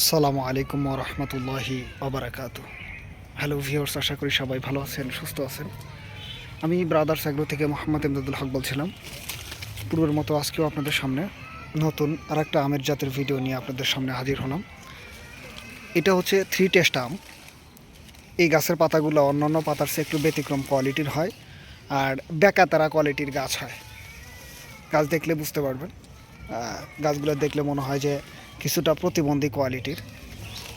আসসালামু আলাইকুম রহমতুল্লাহি অবরাকাতু হ্যালো ভিউয়ার্স আশা করি সবাই ভালো আছেন, সুস্থ আছেন। আমি ব্রাদার্স অ্যাগ্রো থেকে মোহাম্মদ ইমদাদুল হক বলছিলাম। পূর্বের মতো আজকেও আপনাদের সামনে নতুন আর একটা আমের জাতের ভিডিও নিয়ে আপনাদের সামনে হাজির হলাম। এটা হচ্ছে থ্রি টেস্ট আম। এই গাছের পাতাগুলো অন্যান্য পাতার চেয়ে একটু ব্যতিক্রম কোয়ালিটির হয় আর বেকাতারা কোয়ালিটির গাছ হয়। গাছ দেখলে বুঝতে পারবেন। গাছগুলো দেখলে মনে হয় যে কিছুটা প্রতিবন্ধী কোয়ালিটির।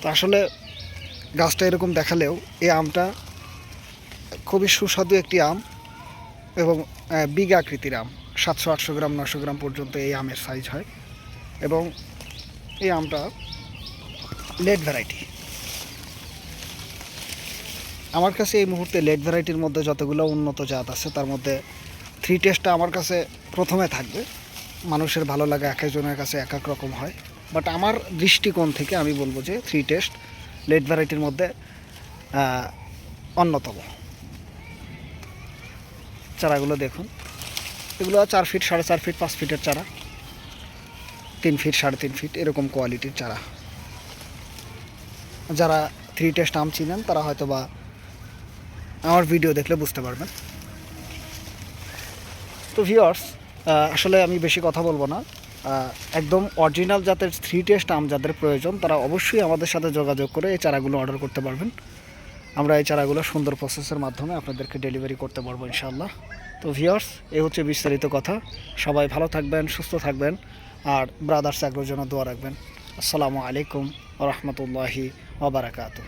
তো আসলে গাছটা এরকম দেখালেও এই আমটা খুবই সুস্বাদু একটি আম এবং বিগ আকৃতির আম। সাতশো, আটশো গ্রাম নশো গ্রাম পর্যন্ত এই আমের সাইজ হয় এবং এই আমটা লেট ভ্যারাইটি আমার কাছে এই মুহূর্তে লেট ভ্যারাইটির মধ্যে যতগুলো উন্নত জাত আছে, তার মধ্যে থ্রি টেস্টটা আমার কাছে প্রথমে থাকবে। মানুষের ভালো লাগা এক একজনের কাছে এক এক রকম হয়। বাট আমার দৃষ্টিকোণ থেকে আমি বলব যে থ্রি টেস্ট লেট ভ্যারাইটির মধ্যে অন্যতম। চারাগুলো দেখুন। এগুলো চার ফিট সাড়ে চার ফিট পাঁচ ফিটের চারা। তিন ফিট সাড়ে তিন ফিট এরকম কোয়ালিটির চারা। যারা থ্রি টেস্ট আম চিনেন, তারা হয়তো বা আমার ভিডিও দেখলে বুঝতে পারবেন। তো ভিওর্স আসলে আমি বেশি কথা বলব না। একদম অরিজিনাল জাতের থ্রি টেস্ট আম যাদের প্রয়োজন, তারা অবশ্যই আমাদের সাথে যোগাযোগ করে এই চারাগুলো অর্ডার করতে পারবেন। আমরা এই চারাগুলো সুন্দর প্রসেসের মাধ্যমে আপনাদেরকে ডেলিভারি করতে পারব ইনশাল্লাহ তো ভিওর্স এ হচ্ছে বিস্তারিত কথা। সবাই ভালো থাকবেন, সুস্থ থাকবেন, আর ব্রাদার্স অ্যাগ্রোর জন্য দোয়া রাখবেন। আসসালামু আলাইকুম রহমতুল্লাহি ওবরাকাতু